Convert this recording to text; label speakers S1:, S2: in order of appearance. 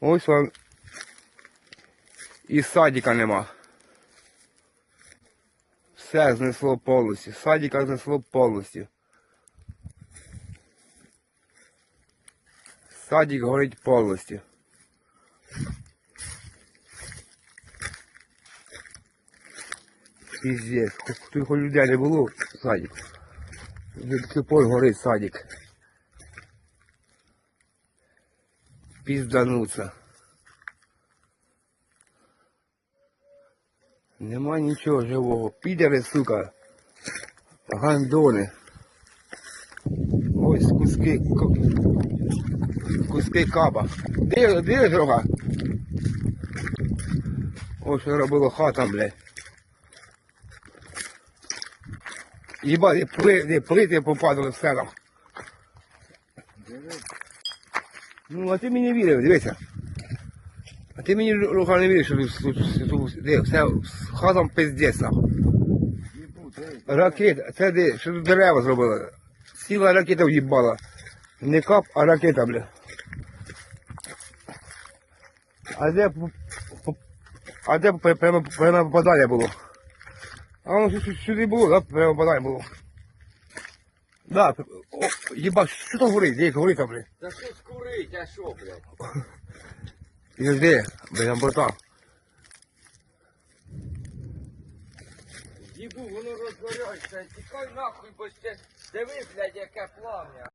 S1: Ось вам і садика нема. Все знесло повністю. Садика знесло повністю. Садик горить повністю. Піздець. Тут хоч людей не було садик. До сих пор горить садик. Піздануться. Нема нічого живого. Підери, сука. Гандони. Ось куски. Куски каба. Де, де дорога? Ось що робила хата, блядь. І пли, плити попадали в село. Ну, а ти мені вірив, дивися. А ти мені рука не віриш, що де, все з хатом пиздець, нахуй. Ракета, це де, що тут дерева зробили. Ціла ракета в'їбала. Не кап, а ракета, бля. А де, а де прямо, прямо попадання було? А воно сю- сю- сюди було, да? Прямо попадання було. Да, о, єба, що там горить? Де горить там, бля?
S2: Та що ж курить, а що, блядь?
S1: Підожди, бля, братан.
S2: Їбу, воно розгоряється, тікай нахуй, бо ще диви, блядь, яке плам'я.